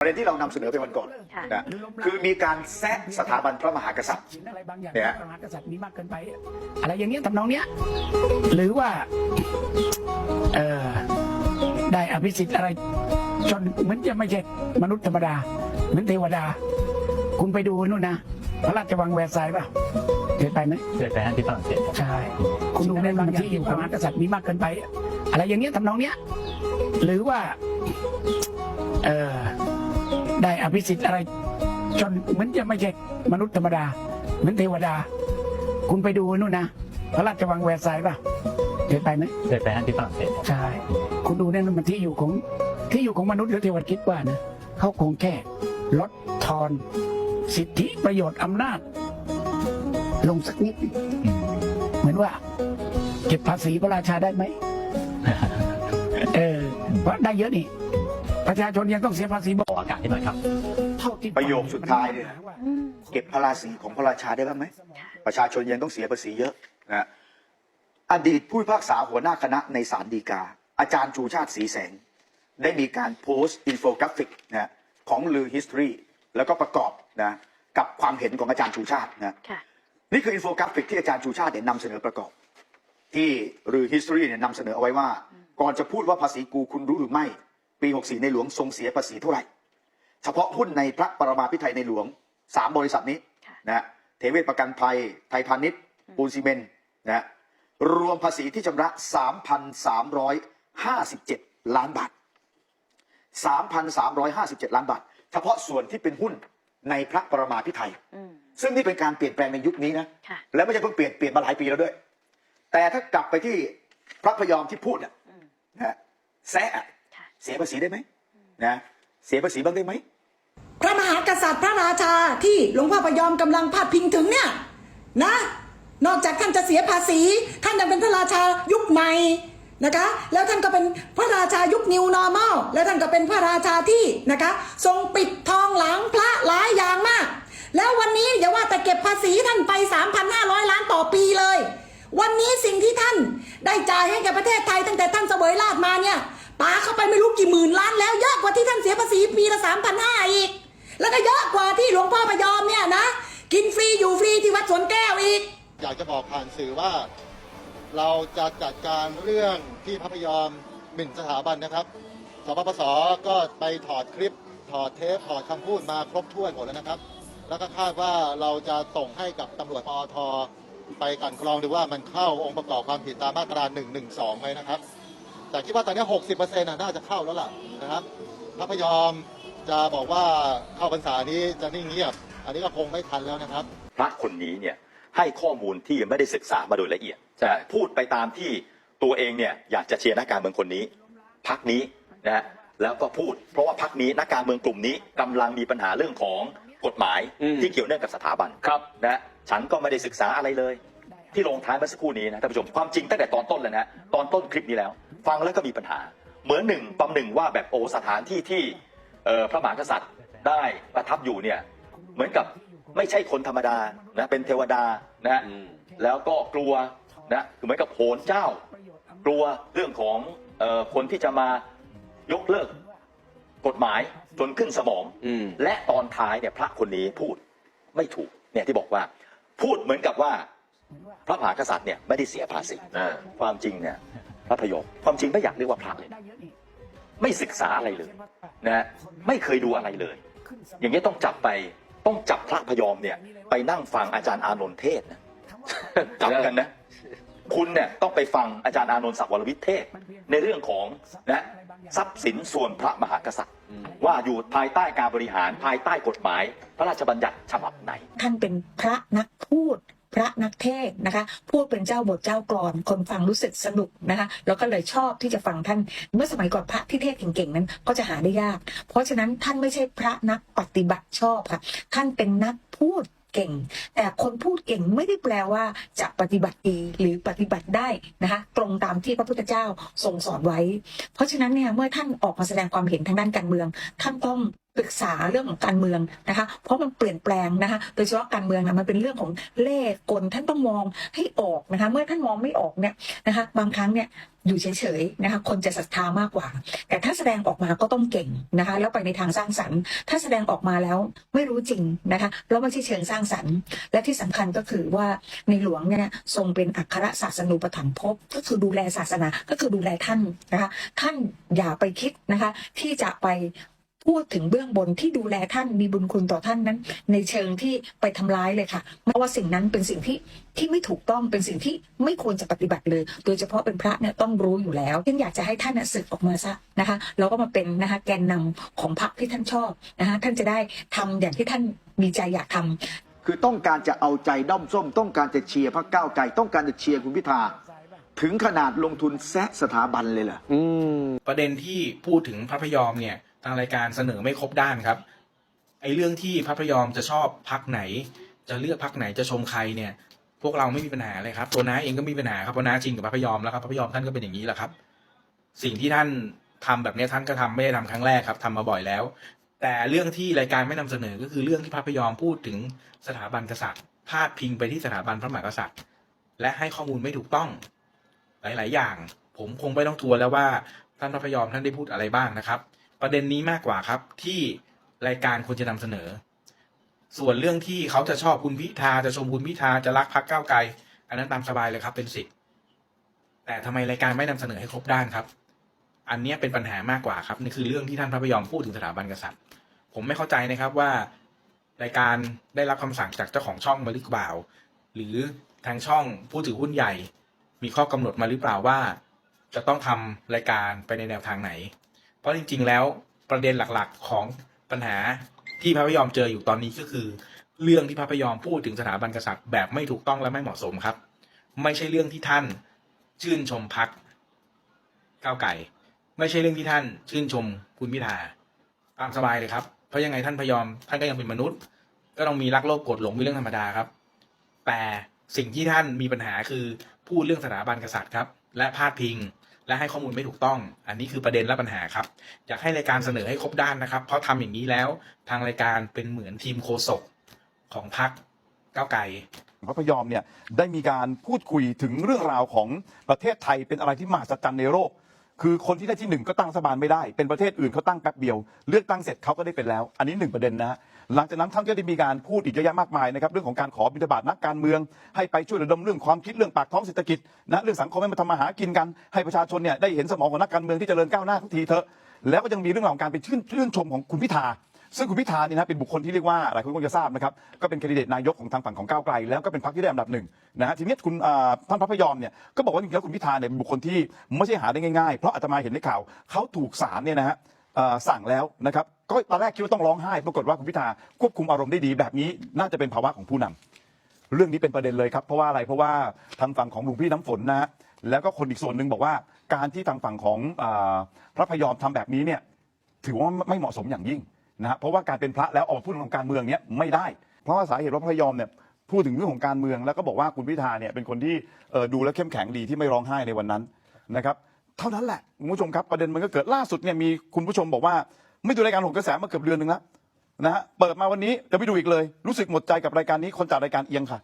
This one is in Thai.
ประเด็นที่เรานำเสนอไปวันก่อนค่ะนะคือมีการแซะสถาบันพระมหากษัตริย์สินอะไรบางอย่างเนี่ยพระมหากษัตริย์มีมากเกินไป อะไรอย่างเงี้ยทำนองเนี้ย หรือว่าเออได้อภิสิทธิ์อะไร จนเหมือนจะไม่ใช่มนุษย์ธรรมดา เหมือนเทวดา คุณไปดูนู่นนะพระราชวังแวร์ไซน์ป่ะเคยไปไหมเคยไปฮะที่ฝรั่งเศสครับใช่คุณดูในบางที่อยู่พระมหากษัตริย์มีมากเกินไป อะไรอย่างเงี้ยทำนองเนี้ย หรือว่า เออ ได้อภิสิทธิ์อะไร จนเหมือนจะไม่ใช่มนุษย์ธรรมดา เหมือนเทวดา คุณไปดูนู่นนะพระราชวังแวร์ไซน์ป่ะเคยไปไหมเคยไปฮะที่ฝรั่งเศสครับใช่ คุณดูเนี่ยมันที่อยู่ของที่อยู่ของมนุษย์หรือเทวดาคิดว่านะเขาคงแค่ลดทอน สิทธิประโยชน์อำนาจ ลงสักนิดอืมเหมือนว่า เก็บภาษีพระราชาได้ไหมเออเพราะได้เยอะนี่ ประชาชนยังต้องเสียภาษีบขออากาศนิดหน่อยครับเท่าที่ประโยคสุดท้ายเนี่ยอืมเก็บภาษีของพระราชาได้บ้างไหมประชาชนยังต้องเสียภาษีเยอะนะอดีตผู้พิพากษาหัวหน้าคณะในศาลฎีกา อาจารย์ชูชาติสีแสง ได้มีการโพสต์อินโฟกราฟิกนะของลือ history แล้วก็ประกอบนะกับความเห็นของอาจารย์ชูชาตินะค่ะนี่คืออินโฟกราฟิกที่อาจารย์ชูชาติเนี่ยนำเสนอประกอบ ที่หรือ history เนี่ยนำเสนอเอาไว้ว่า ก่อนจะพูดว่าภาษีกูคุณรู้หรือไม่ ปี 64 ในหลวงทรงเสียภาษีเท่าไหร่ เฉพาะหุ้นในพระปรมาภิไธยในหลวงสามบริษัทนี้ค่ะนะเทเวศประกันภัย ไทยพาณิชย์ ปูนซีเมนต์นะรวมภาษีที่ชำระ 3,357 ล้านบาท 3,357 ล้านบาท เฉพาะส่วนที่เป็นหุ้นในพระปรมาภิไธยอืมซึ่งนี่เป็นการเปลี่ยนแปลงในยุคนี้นะค่ะและไม่ใช่เพิ่งเปลี่ยนเปลี่ยนมาหลายปีแล้วด้วย แต่ถ้ากลับไปที่พระพยอมที่พูดน่ะอืมนะแซะอะค่ะ เสียภาษีได้ไหมนะเสียภาษีบ้างได้ไหมพระมหากษัตริย์พระราชาที่หลวงพ่อพยอมกำลังพาดพิงถึงเนี่ยนะ นอกจากท่านจะเสียภาษี ท่านยังเป็นพระราชายุคใหม่นะคะ แล้วท่านก็เป็นพระราชายุค New Normal แล้วท่านก็เป็นพระราชาที่นะคะ ทรงปิดทองหลังพระหลายอย่างมาก แล้ววันนี้อย่าว่าแต่เก็บภาษีท่านไป 3,500 ล้านต่อปีเลย วันนี้สิ่งที่ท่านได้จ่ายให้แก่ประเทศไทยตั้งแต่ท่านเสวยราชมาเนี่ย ปาเข้าไปไม่รู้กี่หมื่นล้านแล้วเยอะกว่าที่ท่านเสียภาษีปีละ3,500อีก แล้วก็เยอะกว่าที่หลวงพ่อพยอมเนี่ยนะ กินฟรีอยู่ฟรีที่วัดสวนแก้วอีก อยากจะบอกผ่านสื่อว่า เราจะจัดการเรื่องที่พระพยอมหมิ่นสถาบันนะครับสปปสก็ไปถอดคลิป ถอดเทปถอดคำพูดมาครบถ้วนหมดแล้วนะครับ แล้วก็คาดว่าเราจะส่งให้กับตำรวจปอทไปกันกรองดูว่ามันเข้าองค์ประกอบความผิดตามมาตรา112ไหมนะครับ แต่คิดว่าตอนนี้ 60%น่ะน่าจะเข้าแล้วล่ะนะครับพระพยอมจะบอกว่าเข้าพรรษานี้จะนิ่งเงียบ อันนี้ก็คงไม่ทันแล้วนะครับ พระคนนี้เนี่ยให้ข้อมูลที่ไม่ได้ศึกษามาโดยละเอียดใช่พูดไปตามที่ตัวเองเนี่ยอยากจะเชียร์นักการเมืองคนนี้ พักนี้นะฮะแล้วก็พูด เพราะว่าพักนี้นักการเมืองกลุ่มนี้กำลังมีปัญหาเรื่องของกฎหมายอืมที่เกี่ยวเนื่องกับสถาบันครับนะฮะฉันก็ไม่ได้ศึกษาอะไรเลย ที่ลงท้ายเมื่อสักครู่นี้นะท่านผู้ชมความจริงตั้งแต่ตอนต้นเลยนะฮะตอนต้นคลิปนี้แล้ว ฟังแล้วก็มีปัญหา เหมือนหนึ่งปำหนึ่งว่าแบบโอ้สถานที่ที่เอ่อพระมหากษัตริย์ได้ประทับอยู่เนี่ยเหมือนกับไม่ใช่คนธรรมดานะเป็นเทวดานะฮะอืมแล้วก็กลัวนะคือเหมือนกับโหนเจ้า กลัวเรื่องของเออคนที่จะมายกเลิกกฎหมายจนขึ้นสมองอืมและตอนท้ายเนี่ยพระคนนี้พูดไม่ถูกเนี่ยที่บอกว่า พูดเหมือนกับว่า พระมหากษัตริย์เนี่ยไม่ได้เสียภาษีอ่าความจริงเนี่ยพระพยอมความจริงไม่อยากเรียกว่าพระเลยนะไม่ศึกษาอะไรเลยนะฮะไม่เคยดูอะไรเลย อย่างนี้ยต้องจับไปต้องจับพระพยอมเนี่ย ไปนั่งฟังอาจารย์อานนท์เทศน์นะจับกันนะ คุณเนี่ยต้องไปฟังอาจารย์อานนท์ศักดิ์วรวิทย์เทศน์ในเรื่องของนะทรัพย์สินส่วนพระมหากษัตริย์ ว่าอยู่ภายใต้การบริหารภายใต้กฎหมาย พระราชบัญญัติฉบับไหน ท่านเป็นพระนักพูดพ ระนักเทศนะคะ พูดเป็นเจ้าบทเจ้ากลอนคนฟังรู้สึกสนุกนะคะ แล้วก็เลยชอบที่จะฟังท่าน เมื่อสมัยก่อนพระที่เทศเก่งๆนั้นก็จะหาได้ยาก เพราะฉะนั้นท่านไม่ใช่พระนักปฏิบัติชอบค่ะ ท่านเป็นนักพูดเก่ง แต่คนพูดเก่งไม่ได้แปลว่าจะปฏิบัติดีหรือปฏิบัติได้นะคะตรงตามที่พระพุทธเจ้าทรงสอนไว้ เพราะฉะนั้นเนี่ยเมื่อท่านออกมาแสดงความเห็นทางด้านการเมือง ท่านต้อง ศึกษาเรื่องของการเมืองนะคะ เพราะมันเปลี่ยนแปลงนะคะ โดยเฉพาะการเมืองนะมันเป็นเรื่องของเล่ห์กลท่านต้องมองให้ออกนะคะ เมื่อท่านมองไม่ออกเนี่ยนะคะ บางครั้งเนี่ยอยู่เฉยๆนะคะคนจะศรัทธามากกว่า แต่ถ้าแสดงออกมาก็ต้องเก่งนะคะ แล้วไปในทางสร้างสรรค์ ถ้าแสดงออกมาแล้วไม่รู้จริงนะคะแล้วไม่ใช่เชิงสร้างสรรค์ และที่สำคัญก็คือว่าในหลวงเนี่ยทรงเป็นอัครศาสนูปถัมภพก็คือดูแลศาสนาก็คือดูแลท่านนะคะ ท่านอย่าไปคิดนะคะ ที่จะไป พูดถึงเบื้องบนที่ดูแลท่านมีบุญคุณต่อท่านนั้น ในเชิงที่ไปทำร้ายเลยค่ะเพราะว่าสิ่งนั้นเป็นสิ่งที่ที่ไม่ถูกต้องเป็นสิ่งที่ไม่ควรจะปฏิบัติเลย โดยเฉพาะเป็นพระเนี่ยต้องรู้อยู่แล้วฉันอยากจะให้ท่านน่ะสึกออกมาซะนะคะแล้วก็มาเป็นนะคะแกนนำของพรรคที่ท่านชอบนะคะท่านจะได้ทำอย่างที่ท่านมีใจอยากทำคือต้องการจะเอาใจด้อมส้ม ต้องการจะเชียร์พรรคก้าวไกลต้องการจะเชียร์คุณพิธาถึงขนาดลงทุนแซะสถาบันเลยเหรอประเด็นที่พูดถึงพระพยอมเนี่ย ทางรายการเสนอไม่ครบด้านครับไอ้เรื่องที่พระพยอมจะชอบพักไหน จะเลือกพักไหนจะชมใครเนี่ย พวกเราไม่มีปัญหาเลยครับตัวน้าเองก็มีปัญหาครับเพราะน้าจริงกับพระพยอมแล้วครับพระพยอมท่านก็เป็นอย่างนี้แหละครับ สิ่งที่ท่านทำแบบนี้ท่านก็ทำไม่ได้ทำครั้งแรกครับทำมาบ่อยแล้ว แต่เรื่องที่รายการไม่นำเสนอก็คือเรื่องที่พระพยอมพูดถึงสถาบันกษัตริย์พาดพิงไปที่สถาบันพระมหากษัตริย์ และให้ข้อมูลไม่ถูกต้อง หลาย ๆ อย่าง ผมคงไม่ต้องทัวร์แล้วว่าท่านพระพยอมท่านได้พูดอะไรบ้างนะครับ ประเด็นนี้มากกว่าครับ ที่รายการควรจะนำเสนอ ส่วนเรื่องที่เขาจะชอบคุณพิธาจะชมคุณพิธาจะรักพรรคก้าไกล อันนั้นตามสบายเลยครับเป็นสิทธิ์แต่ทำไมรายการไม่นำเสนอให้ครบด้านครับ อันนี้เป็นปัญหามากกว่าครับนี่คือเรื่องที่ท่านพระพยอมพูดถึงสถาบันกษัตริย์ ผมไม่เข้าใจนะครับว่ารายการได้รับคำสั่งจากเจ้าของช่องมาหรือเปล่า หรือทางช่องผู้ถือหุ้นใหญ่ มีข้อกำหนดมาหรือเปล่าว่า จะต้องทำรายการไปในแนวทางไหน ราะจริง ๆ แล้วประเด็นหลักๆของปัญหาที่พระพยอมเจออยู่ตอนนี้ก็คือ เรื่องที่พระพยอมพูดถึงสถาบันกษัตริย์แบบไม่ถูกต้องและไม่เหมาะสมครับ ไม่ใช่เรื่องที่ท่านชื่นชมพักก้าวไก่ ไม่ใช่เรื่องที่ท่านชื่นชมคุณพิธาตามสบายเลยครับเพราะยังไงท่านพยอมท่านก็ยังเป็นมนุษย์ ก็ต้องมีรักโลภโกรธหลงเป็นเรื่องธรรมดาครับ แต่สิ่งที่ท่านมีปัญหาคือพูดเรื่องสถาบันกษัตริย์ครับ และพาดพิง และให้ข้อมูลไม่ถูกต้อง อันนี้คือประเด็นและปัญหาครับ อยากให้รายการเสนอให้ครบด้านนะครับ เพราะทำอย่างนี้แล้วทางรายการเป็นเหมือนทีมโคศกของพรรคก้าวไกลพระพยอมเนี่ยได้มีการพูดคุยถึงเรื่องราวของประเทศไทยเป็นอะไรที่มหัศจรรย์ในโลก คือคนที่ได้ที่หนึ่งก็ตั้งรัฐบาลไม่ได้ เป็นประเทศอื่นเขาตั้งแป๊บเดียว เลือกตั้งเสร็จเขาก็ได้เป็นแล้ว อันนี้หนึ่งประเด็นนะฮะหลังจากนั้นท่านก็ได้มีการพูดอีกเยอะแยะมากมายนะครับเรื่องของการขอบิณฑบาตนักการเมือง ให้ไปช่วยระดมเรื่องความคิดเรื่องปากท้องเศรษฐกิจนะเรื่องสังคมให้มาทำมาหากินกันให้ประชาชนเนี่ยได้เห็นสมองของนักการเมืองที่เจริญก้าวหน้าทุกทีเถอะแล้วก็ยังมีเรื่องราวของการไปชื่นชื่นชมของคุณพิธา ซึ่งคุณพิธาเนี่ยนะเป็นบุคคลที่เรียกว่าหลายคนคงจะทราบนะครับก็เป็นแคนดิเดตนายกของทางฝั่งของก้าวไกล แล้วก็เป็นพรรคที่ได้อันดับหนึ่งนะฮะทีนี้คุณอ่าท่านพระพยอมเนี่ยก็บอกว่าจริงๆแล้วคุณพิธาเนี่ยเป็นบุคคลที่ไม่ใช่หาได้ง่ายๆเพราะอาตมาเห็นในข่าวเขาถูกศาลเนี่ยนะฮะเอ่อสั่งแล้วนะครับก็ตอนแรกคิดว่าต้องร้องไห้ปรากฏว่าคุณพิธาควบคุมอารมณ์ได้ดีแบบนี้น่าจะเป็นภาวะของผู้นำ เรื่องนี้เป็นประเด็นเลยครับ เพราะว่าอะไรเพราะว่าทางฝั่งของหลวงพี่น้ำฝนนะฮะแล้วก็คนอีกส่วนหนึ่งบอกว่าการที่ทางฝั่งของอาพระพยอมทำแบบนี้เนี่ยถือว่าไม่เหมาะสมอย่างยิ่ง นะฮะเพราะว่าการเป็นพระแล้วออกมาพูดเรื่องของการเมืองเนี้ยไม่ได้ เพราะว่าสาเหตุว่าพระยอมเนี่ยพูดถึงเรื่องของการเมืองแล้วก็บอกว่าคุณพิธาเนี่ยเป็นคนที่เอ่อดูแล้วเข้มแข็งดีที่ไม่ร้องไห้ในวันนั้นนะครับเท่านั้นแหละคุณผู้ชมครับประเด็นมันก็เกิดล่าสุดเนี่ยมีคุณผู้ชมบอกว่า ไม่ดูรายการหกกระแสมาเกือบเดือนหนึ่งแล้วนะฮะเปิดมาวันนี้จะไม่ดูอีกเลย รู้สึกหมดใจกับรายการนี้คนจัดรายการเอียงค่ะ